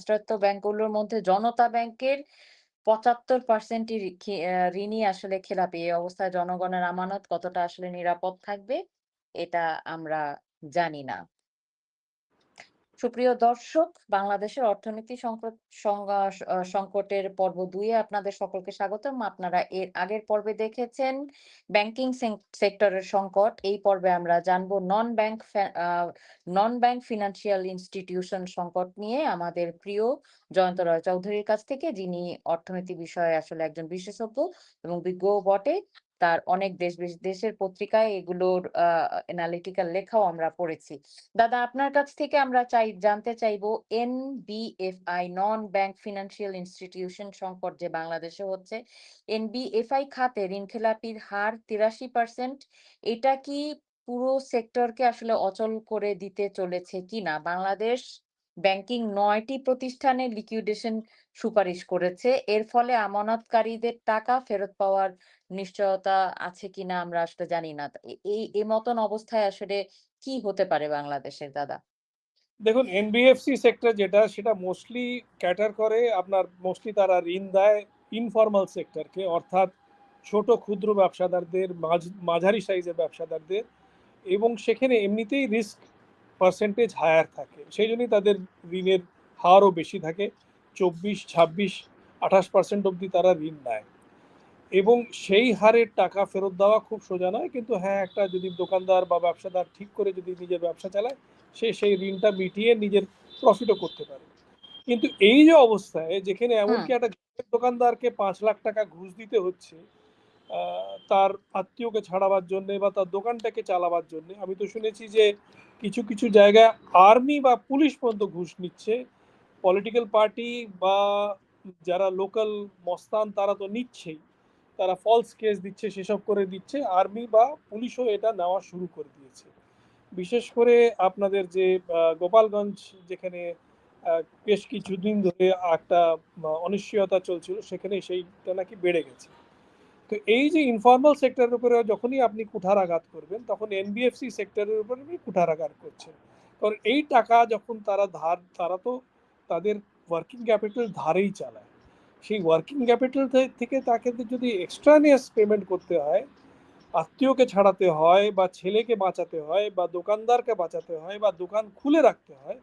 রাষ্ট্রায়ত্ত ব্যাংকগুলোর মধ্যে জনতা ব্যাংকের ৭৫% ই রি খি আ ঋণই আসলে খেলাপি। এই অবস্থায় জনগণের আমানত কতটা আসলে নিরাপদ থাকবে, এটা আমরা জানি না। সুপ্রিয় দর্শক, বাংলাদেশের অর্থনীতি সংকট সংকটের পর্ব ২ এ আপনাদের সকলকে স্বাগতম। আপনারা এর আগের পর্বে দেখেছেন ব্যাংকিং সেক্টরের সংকট। এই পর্বে আমরা জানব non bank non bank financial institution সংকট নিয়ে আমাদের প্রিয় জয়ন্ত রয় চৌধুরীর কাছ থেকে, যিনি অর্থনীতি বিষয়ে আসলে একজন বিশেষজ্ঞ এবং বিজ্ঞ বটে। তার অনেক দেশ দেশের পত্রিকায় এগুলোর অ্যানালিটিক্যাল লেখাও আমরা পড়েছি। দাদা আপনার কাছ থেকে আমরা চাই জানতে চাইব NBFI non bank financial institution সংকট যে বাংলাদেশে হচ্ছে, এনবিএফআই খাতে ঋণখেলাপির হার ৮৩% এটা কি পুরো সেক্টরকে আসলে অচল করে দিতে চলেছে কিনা? বাংলাদেশ ব্যাংকিং নয়টি প্রতিষ্ঠানে লিকুইডেশন সুপারিশ করেছে। এর ফলে আমানতকারীদের টাকা ফেরত পাওয়ার নিশ্চয়তা আছে কিনা আমরা আসলে জানি না। এই, এ মতন অবস্থায় আসলে কি হতে পারে বাংলাদেশের দাদা? দেখুন এনবিএফসি সেক্টর যেটা, সেটা মোস্টলি ক্যাটার করে, আপনার মোস্টলি তারা ঋণ দেয় ইনফর্মাল সেক্টরকে অর্থাৎ ছোট ক্ষুদ্র ব্যবসাদারদের, মাঝ, মাঝারি সাইজের ব্যবসাদারদের এবং সেখানে এমনিতেই রিস্ক পার্সেন্টেজ হায়ার থাকে। সেই জন্যই তাদের ঋণের হারও বেশি থাকে। চব্বিশ ছাব্বিশ আঠাশ পার্সেন্ট অবধি তারা ঋণ দেয় এবং সেই হারের টাকা ফেরত দেওয়া খুব সোজা নয় কিন্তু হ্যাঁ একটা যদি দোকানদার বা ব্যবসাদার ঠিক করে যদি নিজের ব্যবসা চালায় সে সেই ঋণটা মিটিয়ে নিজের প্রফিটও করতে পারে। কিন্তু এই যে অবস্থায় যেখানে এমনকি একটা দোকানদারকে পাঁচ লাখ টাকা ঘুষ দিতে হচ্ছে তার আত্মীয়কে ছাড়াবার জন্য বা তার দোকানটাকে চালাবার জন্য। আমি তো শুনেছি যে কিছু কিছু জায়গায় আর্মি বা পুলিশ পর্যন্ত ঘুষ নিচ্ছে। পলিটিক্যাল পার্টি বা যারা লোকাল মস্তান তারা তো নিচ্ছেই। তারা ফলস কেস দিচ্ছে, সেসব করে দিচ্ছে। আর্মি বা পুলিশও এটা নেওয়া শুরু করে দিয়েছে। বিশেষ করে আপনাদের যে গোপালগঞ্জ যেখানে বেশ কিছুদিন ধরে একটা অনিশ্চয়তা চলছিল, সেখানে সেইটা নাকি বেড়ে গেছে। তো এই যে ইনফর্মাল সেক্টরের উপরে যখনই আপনি কুঠারাঘাত করবেন, তখন এনবিএফসি সেক্টরের উপরে কুঠারাঘাত করছেন। কারণ এই টাকা যখন তারা ধার, তারা তো তাদের ওয়ার্কিং ক্যাপিটাল ধারেই চালায়। সেই ওয়ার্কিং ক্যাপিটাল থেকে তাকে যদি এক্সট্রানিয়াস পেমেন্ট করতে হয়, আত্মীয়কে ছাড়াতে হয় বা ছেলেকে বাঁচাতে হয় বা দোকানদারকে বাঁচাতে হয় বা দোকান খুলে রাখতে হয়,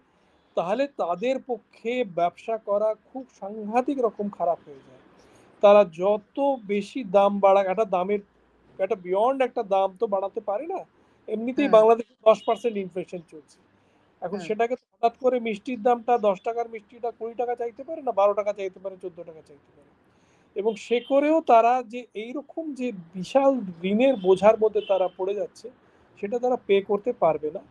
তাহলে তাদের পক্ষে ব্যবসা করা খুব সাংঘাতিক রকম খারাপ হয়ে যায়। তারা যত বেশি দাম বাড়া একটা দামের একটা বিয়ন্ড একটা দাম তো বাড়াতে পারে না এমনিতেই হুম। বাংলাদেশে দশ পার্সেন্ট ইনফ্লেশন চলছে। এখন সেটাকে হঠাৎ করে মিষ্টির দামটা দশ টাকার মিষ্টিটা কুড়ি টাকা চাইতে পারে না বারো টাকা চাইতে পারে চোদ্দ টাকা চাইতে পারে। এবং সে করেও তারা যে এইরকম যে বিশাল ঋণের বোঝার মধ্যে তারা পড়ে যাচ্ছে সেটা তারা পে করতে পারবে না।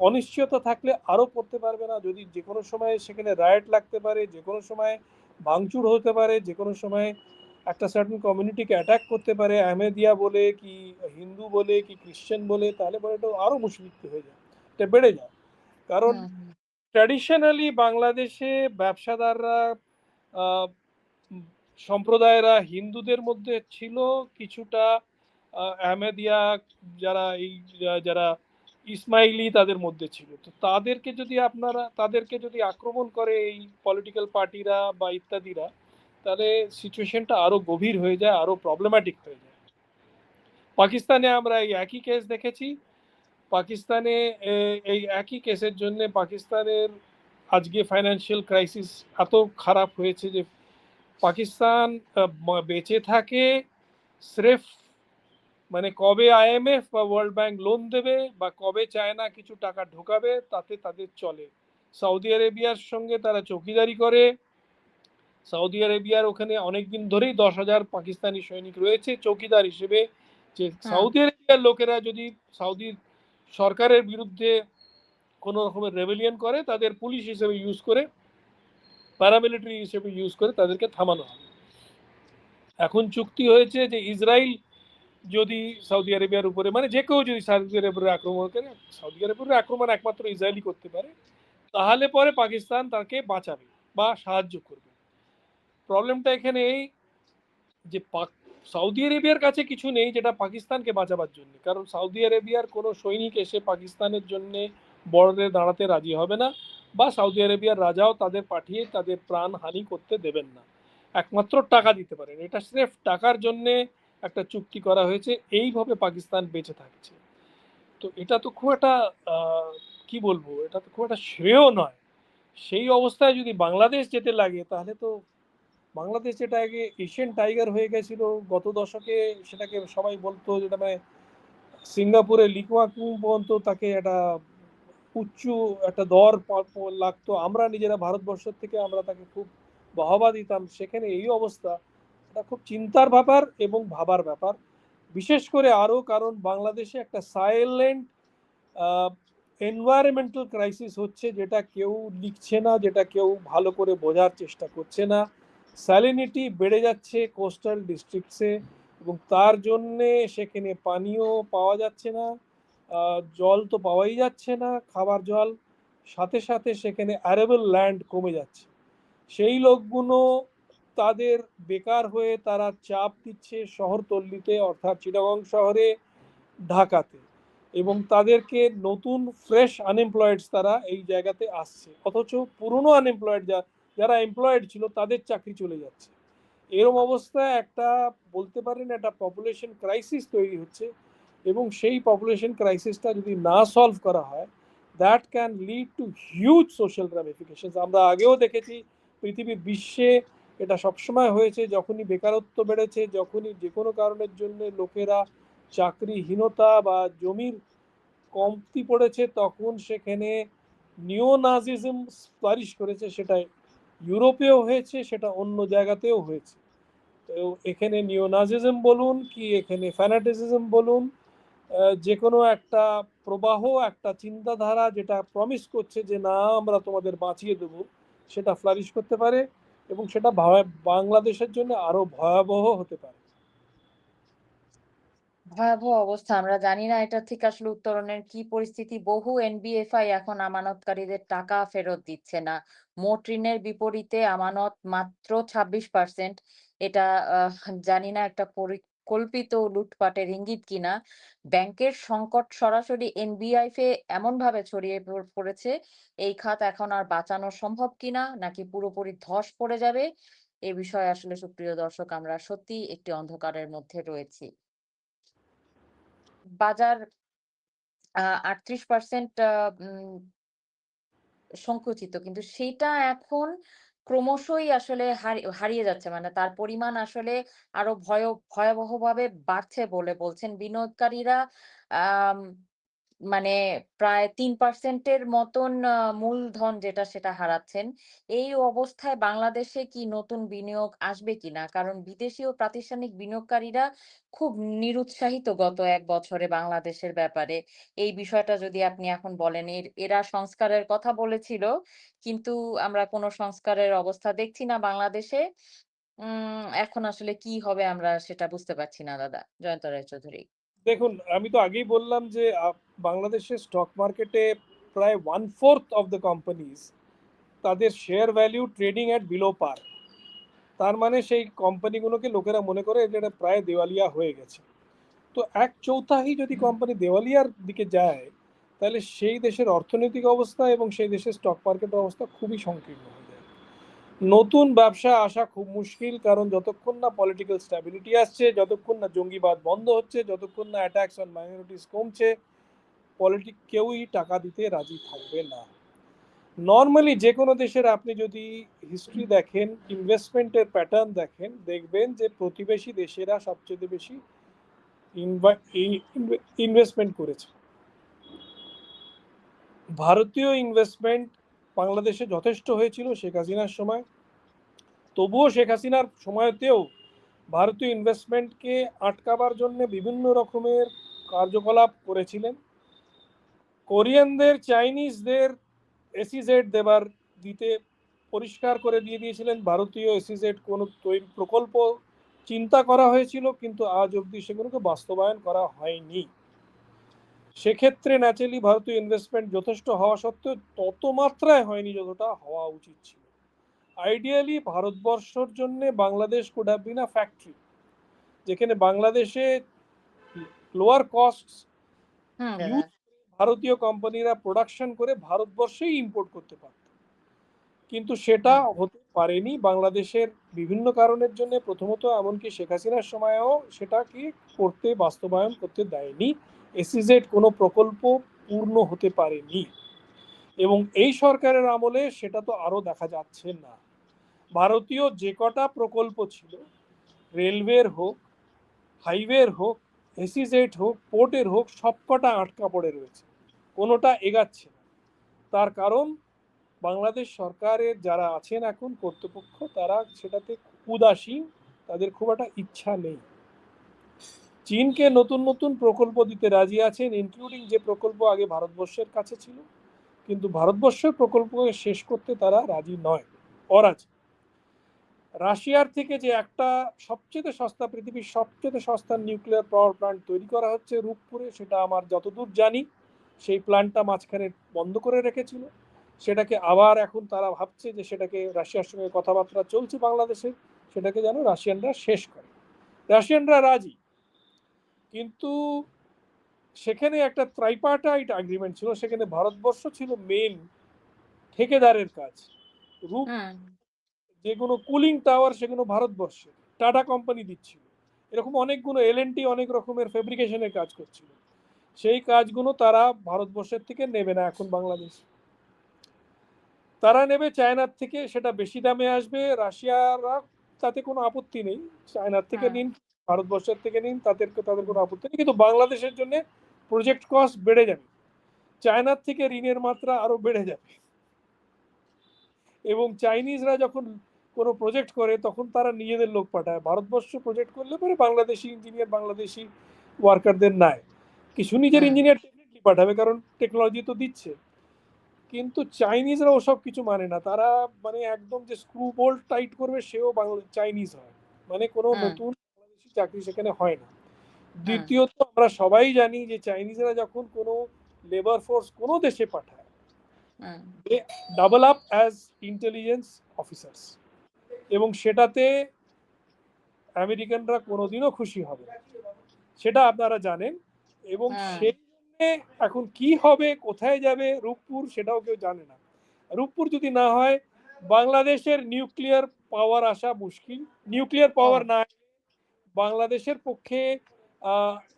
অনিশ্চয়তা থাকলে আরও পড়তে পারবে না। যদি যে কোনো সময় সেখানে রায়ট লাগতে পারে যে কোনো সময় ভাঙচুর হতে পারে যে কোনো সময় একটা সার্টেন কমিউনিটিকে অ্যাটাক করতে পারে আহমেদিয়া বলে কি হিন্দু বলে কি খ্রিশ্চান বলে তাহলে পরে এটা আরও মুশকিল হয়ে যায় এটা বেড়ে যায় কারণ। ট্র্যাডিশনালি বাংলাদেশে ব্যবসাদাররা সম্প্রদায়েরা হিন্দুদের মধ্যে ছিল কিছুটা আহ, আহমেদিয়া যারা এই যারা ইসমাইলি তাদের মধ্যে ছিল। তো তাদেরকে যদি আপনারা, তাদেরকে যদি আক্রমণ করে এই পলিটিক্যাল পার্টিরা বা ইত্যাদিরা, তাহলে সিচুয়েশনটা আরও গভীর হয়ে যায়, আরও প্রবলেম্যাটিক হয়ে যায়। পাকিস্তানে আমরা এই একই কেস দেখেছি। পাকিস্তানে এই একই কেসের জন্য পাকিস্তানের আজকে ফাইন্যান্সিয়াল ক্রাইসিস এত খারাপ হয়েছে যে, পাকিস্তান বেঁচে থাকে, স্রেফ মানে কবে আইএমএফ বা ওয়ার্ল্ড ব্যাংক লোন দেবে বা কবে চায়না কিছু টাকা ঢোকাবে তাতে তাদের চলে। সৌদি আরেবিয়ার সঙ্গে তারা চৌকিদারি করে। সৌদি আরেবিয়ার ওখানে অনেকদিন ধরেই দশ হাজার পাকিস্তানি সৈনিক রয়েছে চৌকিদার হিসেবে। যে সৌদি আরেবিয়ার লোকেরা যদি সৌদির সরকারের বিরুদ্ধে কোনো রকমের রেবেলিয়ন করে তাদের পুলিশ হিসেবে ইউজ করে প্যারামিলিটারি হিসেবে ইউজ করে তাদেরকে থামানো হবে। এখন চুক্তি হয়েছে যে ইসরায়েল যদি সৌদি আরেবিয়ার উপরে মানে যে কেউ যদি সৌদি আরবের আক্রমণ করে সৌদি আরবের আক্রমণ একমাত্র ইসরায়েলই করতে পারে, তাহলে পরে পাকিস্তান তাকে বাঁচাবে বা সাহায্য করবে। প্রবলেমটা এখানে এই যে পাক সৌদি আরেবিয়ার কাছে কিছু নেই যেটা পাকিস্তানকে বাঁচাবার জন্য। কারণ সৌদি আরেবিয়ার কোনো সৈনিক এসে পাকিস্তানের জন্য বর্ডারে দাঁড়াতে রাজি হবে না বা সৌদি আরেবিয়ার রাজাও তাদের পাঠিয়ে তাদের প্রাণ হানি করতে দেবেন না। একমাত্র টাকা দিতে পারেন। এটা স্রেফ টাকার জন্যে একটা চুক্তি করা হয়েছে, এইভাবে পাকিস্তান বেঁচে থাকছে। তো এটা তো খুব একটা কি বলব, এটা তো খুব একটা শ্রেয় নয়। সেই অবস্থায় যদি বাংলাদেশ যেতে লাগে, তাহলে তো বাংলাদেশ যেটা আগে এশিয়ান টাইগার হয়ে গেছিল, গত দশকে সেটাকে সবাই বলতো যেটা মানে সিঙ্গাপুরে লিকুয়াকুম পর্যন্ত তাকে একটা উচ্চ একটা দর লাগতো। আমরা নিজেরা ভারতবর্ষের থেকে আমরা তাকে খুব বাহবা দিতাম। সেখানে এই অবস্থা। এটা খুব চিন্তার ব্যাপার এবং ভাবার ব্যাপার। বিশেষ করে আরও কারণ বাংলাদেশে একটা সাইলেন্ট এনভায়রনমেন্টাল ক্রাইসিস হচ্ছে যেটা কেউ লিখছে না, যেটা কেউ ভালো করে বোঝার চেষ্টা করছে না। স্যালিনিটি বেড়ে যাচ্ছে কোস্টাল ডিস্ট্রিক্টসে এবং তার জন্যে সেখানে পানীয় পাওয়া যাচ্ছে না জল তো পাওয়াই যাচ্ছে না, খাবার জল। সাথে সাথে সেখানে অ্যারেবল ল্যান্ড কমে যাচ্ছে। সেই লোকগুলো তাদের বেকার হয়ে তারা চাপ দিচ্ছে শহরতল্লিতে, অর্থাৎ চিটাগং শহরে, ঢাকাতে। এবং তাদেরকে নতুন ফ্রেশ আনএমপ্লয়েডস তারা এই জায়গাতে আসছে। অথচ পুরনো আনএমপ্লয়েড যারা এমপ্লয়েড ছিল তাদের চাকরি চলে যাচ্ছে। এরম অবস্থায় একটা বলতে পারেন একটা পপুলেশন ক্রাইসিস তৈরি হচ্ছে। এবং সেই পপুলেশন ক্রাইসিসটা যদি না সলভ করা হয় that can lead to huge social ramifications আমরা আগেও দেখেছি পৃথিবী বিশ্বে এটা সবসময় হয়েছে, যখনই বেকারত্ব বেড়েছে, যখনই যে কোনো কারণের জন্য লোকেরা চাকরিহীনতা বা জমির কমতি পড়েছে, তখন সেখানে নিও নাজিজম ফ্লারিশ করেছে, সেটা ইউরোপেও হয়েছে, সেটা অন্য জায়গাতেও হয়েছে। তো এখানে নিওনাজিজম বলুন কি, এখানে ফ্যানাটিসিজম বলুন যে কোনো একটা প্রবাহ, একটা চিন্তাধারা যেটা প্রমিস করছে যে না, আমরা তোমাদের বাঁচিয়ে দেবো, সেটা ফ্লারিশ করতে পারে। এবং সেটা বাংলাদেশের জন্য আরও ভয়াবহ হতে পারে। ভয়াবহ অবস্থা, আমরা জানি না এটা থেকে আসলে উত্তরণের কি পরিস্থিতি। বহু এনবিএফআই এখন আমানতকারীদের টাকা ফেরত দিচ্ছে না। মোট ঋণের বিপরীতে আমানত মাত্র ছাব্বিশ পার্সেন্ট এটা জানি না একটা পরিকল্পিত লুটপাটের ইঙ্গিত কিনা? ব্যাংকের সংকট সরাসরি এনবিআই এ এমন ভাবে ছড়িয়ে পড়েছে, এই খাত এখন আর বাঁচানো সম্ভব কিনা নাকি পুরোপুরি ধস পড়ে যাবে? এ বিষয়ে আসলে সুপ্রিয় দর্শক, আমরা সত্যি একটি অন্ধকারের মধ্যে রয়েছি। বাজার আটত্রিশ পার্সেন্ট সংকুচিত, কিন্তু সেটা এখন ক্রমশই আসলে হারি- হারিয়ে যাচ্ছে। মানে তার পরিমাণ আসলে আরও ভয় ভয়াবহভাবে বাড়ছে বলে বলছেন বিনিয়োগকারীরা। আম, মানে প্রায় তিন পার্সেন্টের মতন মূলধন যেটা সেটা হারাচ্ছেন। এই অবস্থায় বাংলাদেশে কি নতুন বিনিয়োগ আসবে কিনা? কারণ বিদেশি ও প্রাতিষ্ঠানিক বিনিয়োগকারীরা খুব নিরুৎসাহিত গত এক বছরে বাংলাদেশের ব্যাপারে। এই বিষয়টা যদি আপনি এখন বলেন, এর সংস্কারের কথা বলেছিল, কিন্তু আমরা কোনো সংস্কারের অবস্থা দেখছি না বাংলাদেশে। এখন আসলে কি হবে আমরা সেটা বুঝতে পারছি না, দাদা। জয়ন্ত রায়চৌধুরী দেখুন, আমি তো আগেই বললাম যে বাংলাদেশের স্টক মার্কেটে প্রায় one fourth of the companies তাদের share value trading at below par তার মানে সেই কোম্পানিগুলোকে লোকেরা মনে করে এটা প্রায় দেওয়ালিয়া হয়ে গেছে। তো এক চৌথাহি যদি কোম্পানি দেওয়ালিয়ার দিকে যায়, তাহলে সেই দেশের অর্থনৈতিক অবস্থা এবং সেই দেশের স্টক মার্কেট অবস্থা খুবই সংকীর্ণ হয়ে যায়। নতুন ব্যবসা আসা খুব মুশকিল, কারণ যতক্ষণ না পলিটিক্যাল স্ট্যাবিলিটি আসছে, যতক্ষণ না জঙ্গিবাদ বন্ধ হচ্ছে, যতক্ষণ না অ্যাটাকস অন মাইনরিটিস কমছে পলিটিক কেউই টাকা দিতে রাজি থাকবে না। নর্মালি যে কোনো দেশের আপনি যদি হিস্ট্রি দেখেন ইনভেস্টমেন্টের প্যাটার্ন দেখেন, দেখবেন যে প্রতিবেশী দেশেরা সবচেয়ে বেশি ইনভেস্টমেন্ট করেছে। ভারতীয় ইনভেস্টমেন্ট বাংলাদেশে যথেষ্ট হয়েছিল শেখ হাসিনার সময়। তবুও শেখ হাসিনার সময়তেও ভারতীয় ইনভেস্টমেন্টকে আটকাবার জন্য বিভিন্ন রকমের কার্যকলাপ করেছিলেন। কোরিয়ানদের চাইনিজদের এসিজেড দেবার দিতে পরিষ্কার করে দিয়ে দিয়েছিলেন। ভারতীয় এসিজেড কোনো তৈরি প্রকল্প চিন্তা করা হয়েছিল কিন্তু আজ অবধি সেগুলোকে বাস্তবায়ন করা হয়নি। সেক্ষেত্রে ন্যাচারালি ভারতীয় ইনভেস্টমেন্ট যথেষ্ট হওয়া সত্ত্বেও তত মাত্রায় হয়নি যতটা হওয়া উচিত ছিল। আইডিয়ালি ভারতবর্ষর জন্য Bangladesh could have been a factory যেখানে বাংলাদেশে লোয়ার কস্ট দাদা ভারতীয় কোম্পানিরা প্রোডাকশন করে ভারতবর্ষেই ইম্পোর্ট করতে পারত। কিন্তু সেটা হতে পারেনি। বাংলাদেশের বিভিন্ন কারণের জন্য প্রথমত এমনকি শেখ হাসিনার সময়ও সেটা কি করতে বাস্তবায়ন করতে দেয়নি। এসিজেড কোনো প্রকল্প পূর্ণ হতে পারেনি। এবং এই সরকারের আমলে সেটা তো আরও দেখা যাচ্ছে না। ভারতীয় যে কটা প্রকল্প ছিল রেলওয়ের হোক হাইওয়ের হোক এসিজেড হোক পোর্টের হোক সবকটা আটকা পড়ে রয়েছে। কোনোটা এগাচ্ছে তার কারণ বাংলাদেশ সরকারের যারা আছেন এখন কর্তৃপক্ষ, তারা সেটাতে উদাসীন, তাদের খুব একটা ইচ্ছা নেই। চীনকে নতুন নতুন প্রকল্প দিতে রাজি আছেন ইনক্লুডিং যে প্রকল্প আগে ভারতবর্ষের কাছে ছিল, কিন্তু ভারতবর্ষের প্রকল্পকে শেষ করতে তারা রাজি নয়, অরাজি। রাশিয়ার থেকে যে একটা সবচেয়ে সস্তা, পৃথিবীর সবচেয়ে সস্তা নিউক্লিয়ার পাওয়ার প্ল্যান্ট তৈরি করা হচ্ছে রূপপুরে, সেটা আমার যতদূর জানি সেই প্ল্যানটা মাঝখানে বন্ধ করে রেখেছিল। সেটাকে আবার এখন তারা ভাবছে যে সেটাকে রাশিয়ার সঙ্গে কথাবার্তা চলছে বাংলাদেশের সেটাকে যেন রাশিয়ানরা শেষ করে। রাশিয়ানরা রাজি কিন্তু সেখানে একটা ট্রাইপার্টাইট এগ্রিমেন্ট ছিল সেখানে ভারতবর্ষ ছিল মেন ঠেকেদারের কাজ। রূপ যে কোনো কুলিং টাওয়ার সেগুলো ভারতবর্ষে টাটা কোম্পানি দিচ্ছিল। এরকম অনেকগুলো এল অনেক রকমের ফেব্রিকেশনের কাজ করছিল। সেই কাজগুলো তারা ভারতবর্ষের থেকে নেবে না এখন বাংলাদেশ। তারা নেবে চায়নার থেকে সেটা বেশি দামে আসবে রাশিয়ারা তাতে কোনো আপত্তি নেই। চায়নার থেকে হ্যাঁ। নিন ভারতবর্ষের থেকে নিন তাদের তাদের কোনো আপত্তি নেই। কিন্তু বাংলাদেশের জন্য প্রজেক্ট কস্ট বেড়ে যাবে। চায়নার থেকে ঋণের মাত্রা আরও বেড়ে যাবে। এবং চাইনিজরা যখন কোনো প্রজেক্ট করে তখন তারা নিজেদের লোক পাঠায়। ভারতবর্ষ প্রজেক্ট করলে পরে বাংলাদেশি ইঞ্জিনিয়ার বাংলাদেশি ওয়ার্কারদের নেয়। কিছু নিজের। ইঞ্জিনিয়ার টেকনিকলি পাঠাবে? কারণ টেকনোলজি তো দিচ্ছে। কিন্তু চাইনিজরা ওসব কিছু মানে না। তারা মানে একদম যে স্ক্রু বোল্ট টাইট করবে সেও বাংলা চাইনিজ হয়। মানে কোনো নতুন বাংলাদেশি চাকরি সেখানে হয় না। দ্বিতীয়ত আমরা সবাই জানি যে চাইনিজরা যখন কোনো লেবার ফোর্স কোনো দেশে পাঠায় double up as intelligence officers এবং সেটাতে আমেরিকানরা কোনোদিনও খুশি হবে সেটা আপনারা জানেন। এবং হ্যাঁ। সেই জন্যে এখন কি হবে কোথায় যাবে রূপপুর সেটাও কেউ জানে না। রূপপুর যদি না হয় বাংলাদেশের নিউক্লিয়ার পাওয়ার আসা মুশকিল। নিউক্লিয়ার পাওয়ার না বাংলাদেশের পক্ষে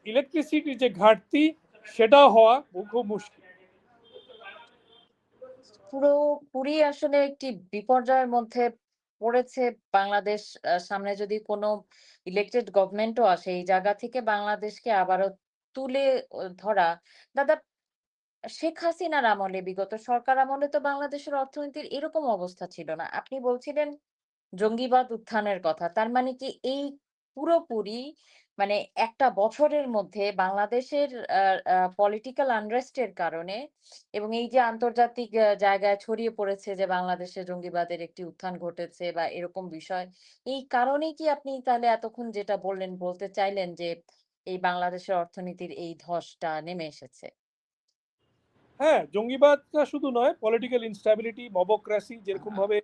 ইলেকট্রিসিটির যে ঘাটতি সেটা হওয়া খুব মুশকিল। পুরো পুরি আসলে একটি বিপর্যয়ের মধ্যে পড়েছে বাংলাদেশ। সামনে যদি কোনো ইলেক্টেড গভর্নমেন্টও আসে এই জায়গা থেকে বাংলাদেশকে আবারও তুলে ধরা। দাদা, শেখ হাসিনার আমলে বিগত সরকার আমলে তো বাংলাদেশের অর্থনীতির এরকম অবস্থা ছিল না। আপনি বলছিলেন জঙ্গিবাদ উত্থানের কথা। তার মানে কি এই পুরোপুরি মানে একটা বছরের মধ্যে বাংলাদেশের পলিটিক্যাল আনরেস্টের কারণে এবং এই যে আন্তর্জাতিক জায়গায় ছড়িয়ে পড়েছে যে বাংলাদেশে জঙ্গিবাদের একটি উত্থান ঘটেছে বা এরকম বিষয়, এই কারণেই কি আপনি তাহলে এতক্ষণ যেটা বললেন বলতে চাইলেন যে এই বাংলাদেশের অর্থনীতির এই ধসটা নেমে এসেছে? হ্যাঁ জঙ্গিবাদটা শুধু নয় পলিটিক্যাল ইনস্ট্যাবিলিটি মবক্রাসি যেরকম ভাবে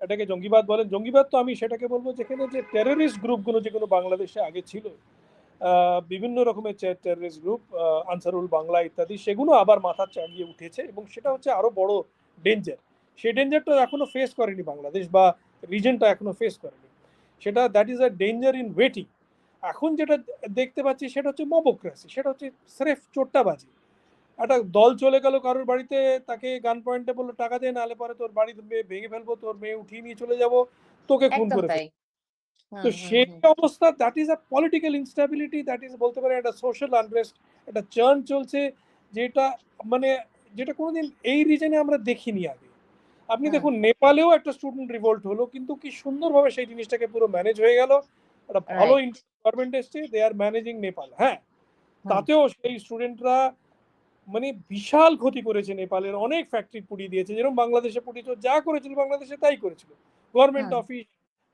এটাকে জঙ্গিবাদ বলেন জঙ্গিবাদ তো আমি সেটাকে বলব যেখানে যে টেররিস্ট গ্রুপগুলো যেগুলো বাংলাদেশে আগে ছিল বিভিন্ন রকমের টেররিস্ট গ্রুপ আনসারুল বাংলা ইত্যাদি সেগুলো আবার মাথা চাগিয়ে উঠেছে এবং সেটা হচ্ছে আরও বড় ডেঞ্জার সেই ডেঞ্জারটা এখনও ফেস করেনি বাংলাদেশ বা রিজনটা এখনও ফেস করেনি। সেটা that is a danger in waiting এখন যেটা দেখতে পাচ্ছি সেটা হচ্ছে মবক্রাসি সেটা হচ্ছে স্রেফ চোট্টাবাজি। একটা দল চলে গেল কারোর বাড়িতে তাকে গান পয়েন্টে বলল টাকা দে নাহলে পরে তোর বাড়ি মেয়ে ভেঙে ফেলব তোর মেয়ে উঠিয়ে নিয়ে চলে যাব তোকে খুন করে তো সেই অবস্থা that is a political instability that is বলতে পারেন একটা সোশ্যাল আনরেস্ট একটা চার্ন চলছে যেটা মানে যেটা কোনোদিন এই রিজনে আমরা দেখিনি আগে। আপনি দেখুন নেপালেও একটা স্টুডেন্ট রিভোল্ট হলো কিন্তু কি সুন্দরভাবে সেই জিনিসটাকে পুরো ম্যানেজ হয়ে গেল। একটা ভালো গভর্নমেন্ট এসছে দে আর ম্যানেজিং নেপাল হ্যাঁ? তাতেও সেই স্টুডেন্টরা মানে বিশাল ক্ষতি করেছে নেপালের অনেক ফ্যাক্টরি পুড়িয়ে দিয়েছে। যেরকম বাংলাদেশে পুড়িয়েছিল যা করেছিল বাংলাদেশে তাই করেছিল। গভর্নমেন্ট অফিস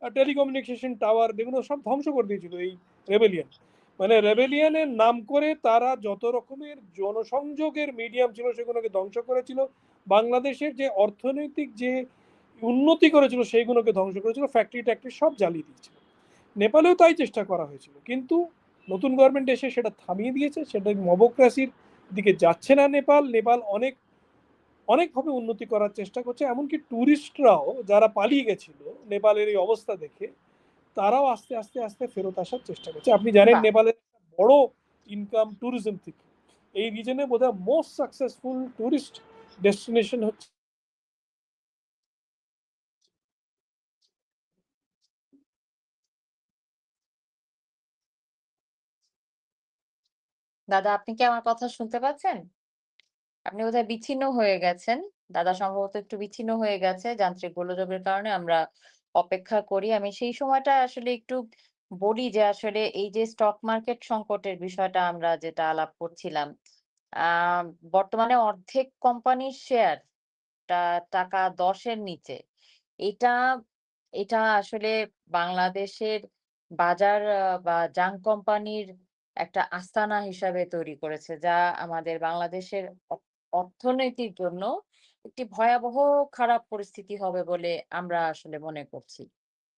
টেলিকমিউনিকেশন টাওয়ার এগুলো সব ধ্বংস করে দিয়েছিল এই রেবেলিয়ান মানে রেবেলিয়ানের নাম করে তারা যত রকমের জনসংযোগের মিডিয়াম ছিল সেগুলোকে ধ্বংস করেছিল। বাংলাদেশের যে অর্থনৈতিক যে উন্নতি করেছিল সেইগুলোকে ধ্বংস করেছিল। ফ্যাক্টরি ট্যাক্টরি সব জ্বালিয়ে দিয়েছিল। নেপালেও তাই চেষ্টা করা হয়েছিল। কিন্তু নতুন গভর্নমেন্ট এসে সেটা থামিয়ে দিয়েছে সেটা মবক্রাসির দিকে যাচ্ছে না নেপাল। নেপাল অনেক অনেকভাবে উন্নতি করার চেষ্টা করছে। এমনকি ট্যুরিস্টরাও যারা পালিয়ে গেছিল নেপালের এই অবস্থা দেখে তারাও আস্তে আস্তে আস্তে ফেরত আসার চেষ্টা করছে। আপনি জানেন নেপালের বড় ইনকাম ট্যুরিজম থেকে। এই রিজনে বোধহয় মোস্ট সাকসেসফুল ট্যুরিস্ট ডেস্টিনেশন হচ্ছে দাদা, আপনি কি আমার কথা শুনতে পাচ্ছেন? আপনি বোধহয় বিচ্ছিন্ন হয়ে গেছেন। দাদা সম্ভবত একটু বিচ্ছিন্ন হয়ে গেছে। যান্ত্রিক গোলযোগের কারণে আমরা অপেক্ষা করি। আমি সেই সময়টা আসলে একটু বলি যে আসলে এই যে স্টক মার্কেট সংকটের বিষয়টা আমরা যেটা আলাপ করছিলাম। আ বর্তমানে অর্ধেক কোম্পানির শেয়ার টাকা দশের নিচে। এটা এটা আসলে বাংলাদেশের বাজার বা জাঙ্ক কোম্পানির একটা আস্তানা হিসাবে তৈরি করেছে। যা আমাদের বাংলাদেশের অর্থনীতির জন্য একটি ভয়াবহ খারাপ পরিস্থিতি হবে বলে আমরা আসলে মনে করছি।